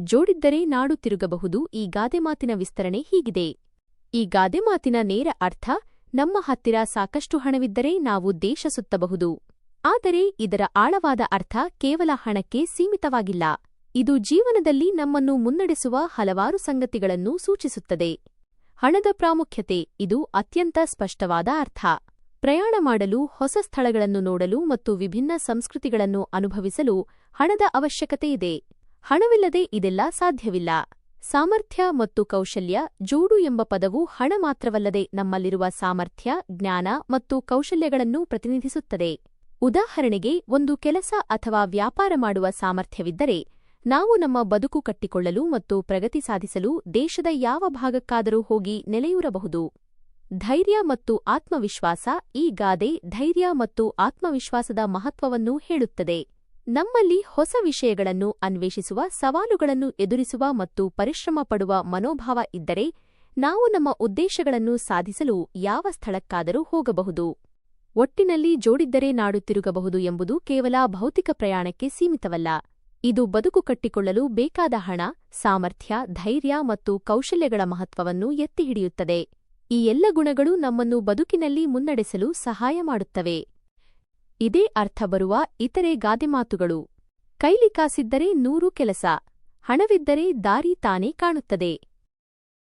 ಜೋಡಿದ್ದರೆ ನಾಡು ತಿರುಗಬಹುದು. ಈ ಗಾದೆಮಾತಿನ ವಿಸ್ತರಣೆ ಹೀಗಿದೆ. ಈ ಗಾದೆಮಾತಿನ ನೇರ ಅರ್ಥ, ನಮ್ಮ ಹತ್ತಿರ ಸಾಕಷ್ಟು ಹಣವಿದ್ದರೆ ನಾವು ದೇಶ ಸುತ್ತಬಹುದು. ಆದರೆ ಇದರ ಆಳವಾದ ಅರ್ಥ ಕೇವಲ ಹಣಕ್ಕೆ ಸೀಮಿತವಾಗಿಲ್ಲ. ಇದು ಜೀವನದಲ್ಲಿ ನಮ್ಮನ್ನು ಮುನ್ನಡೆಸುವ ಹಲವಾರು ಸಂಗತಿಗಳನ್ನು ಸೂಚಿಸುತ್ತದೆ. ಹಣದ ಪ್ರಾಮುಖ್ಯತೆ, ಇದು ಅತ್ಯಂತ ಸ್ಪಷ್ಟವಾದ ಅರ್ಥ. ಪ್ರಯಾಣ ಮಾಡಲು, ಹೊಸ ಸ್ಥಳಗಳನ್ನು ನೋಡಲು ಮತ್ತು ವಿಭಿನ್ನ ಸಂಸ್ಕೃತಿಗಳನ್ನು ಅನುಭವಿಸಲು ಹಣದ ಅವಶ್ಯಕತೆಯಿದೆ ಹಣವಿಲ್ಲದೆ ಇದೆಲ್ಲ ಸಾಧ್ಯವಿಲ್ಲ. ಸಾಮರ್ಥ್ಯ ಮತ್ತು ಕೌಶಲ್ಯ ಜೋಡು ಎಂಬ ಪದವು ಹಣ ಮಾತ್ರವಲ್ಲದೆ ನಮ್ಮಲ್ಲಿರುವ ಸಾಮರ್ಥ್ಯ, ಜ್ಞಾನ ಮತ್ತು ಕೌಶಲ್ಯಗಳನ್ನು ಪ್ರತಿನಿಧಿಸುತ್ತದೆ. ಉದಾಹರಣೆಗೆ, ಒಂದು ಕೆಲಸ ಅಥವಾ ವ್ಯಾಪಾರ ಮಾಡುವ ಸಾಮರ್ಥ್ಯವಿದ್ದರೆ, ನಾವು ನಮ್ಮ ಬದುಕು ಕಟ್ಟಿಕೊಳ್ಳಲು ಮತ್ತು ಪ್ರಗತಿ ಸಾಧಿಸಲು ದೇಶದ ಯಾವ ಭಾಗಕ್ಕಾದರೂ ಹೋಗಿ ನೆಲೆಯೂರಬಹುದು. ಧೈರ್ಯ ಮತ್ತು ಆತ್ಮವಿಶ್ವಾಸ ಈ ಗಾದೆ ಧೈರ್ಯ ಮತ್ತು ಆತ್ಮವಿಶ್ವಾಸದ ಮಹತ್ವವನ್ನು ಹೇಳುತ್ತದೆ. ನಮ್ಮಲ್ಲಿ ಹೊಸ ವಿಷಯಗಳನ್ನು ಅನ್ವೇಷಿಸುವ, ಸವಾಲುಗಳನ್ನು ಎದುರಿಸುವ ಮತ್ತು ಪರಿಶ್ರಮ ಪಡುವ ಮನೋಭಾವ ಇದ್ದರೆ ನಾವು ನಮ್ಮ ಉದ್ದೇಶಗಳನ್ನು ಸಾಧಿಸಲು ಯಾವ ಸ್ಥಳಕ್ಕಾದರೂ ಹೋಗಬಹುದು. ಒಟ್ಟಿನಲ್ಲಿ ಜೋಡಿದ್ದರೆ ನಾಡು ತಿರುಗಬಹುದು ಎಂಬುದು ಕೇವಲ ಭೌತಿಕ ಪ್ರಯಾಣಕ್ಕೆ ಸೀಮಿತವಲ್ಲ. ಇದು ಬದುಕು ಕಟ್ಟಿಕೊಳ್ಳಲು ಬೇಕಾದ ಹಣ, ಸಾಮರ್ಥ್ಯ, ಧೈರ್ಯ ಮತ್ತು ಕೌಶಲ್ಯಗಳ ಮಹತ್ವವನ್ನು ಎತ್ತಿಹಿಡಿಯುತ್ತದೆ ಈ ಎಲ್ಲ ಗುಣಗಳು ನಮ್ಮನ್ನು ಬದುಕಿನಲ್ಲಿ ಮುನ್ನಡೆಸಲು ಸಹಾಯ ಮಾಡುತ್ತವೆ. ಇದೇ ಅರ್ಥ ಬರುವ ಇತರೆ ಗಾದೆಮಾತುಗಳು ಕೈಲಿ ಕಾಸಿದ್ದರೆ ನೂರು ಕೆಲಸ ಹಣವಿದ್ದರೆ ದಾರಿ ತಾನೇ ಕಾಣುತ್ತದೆ.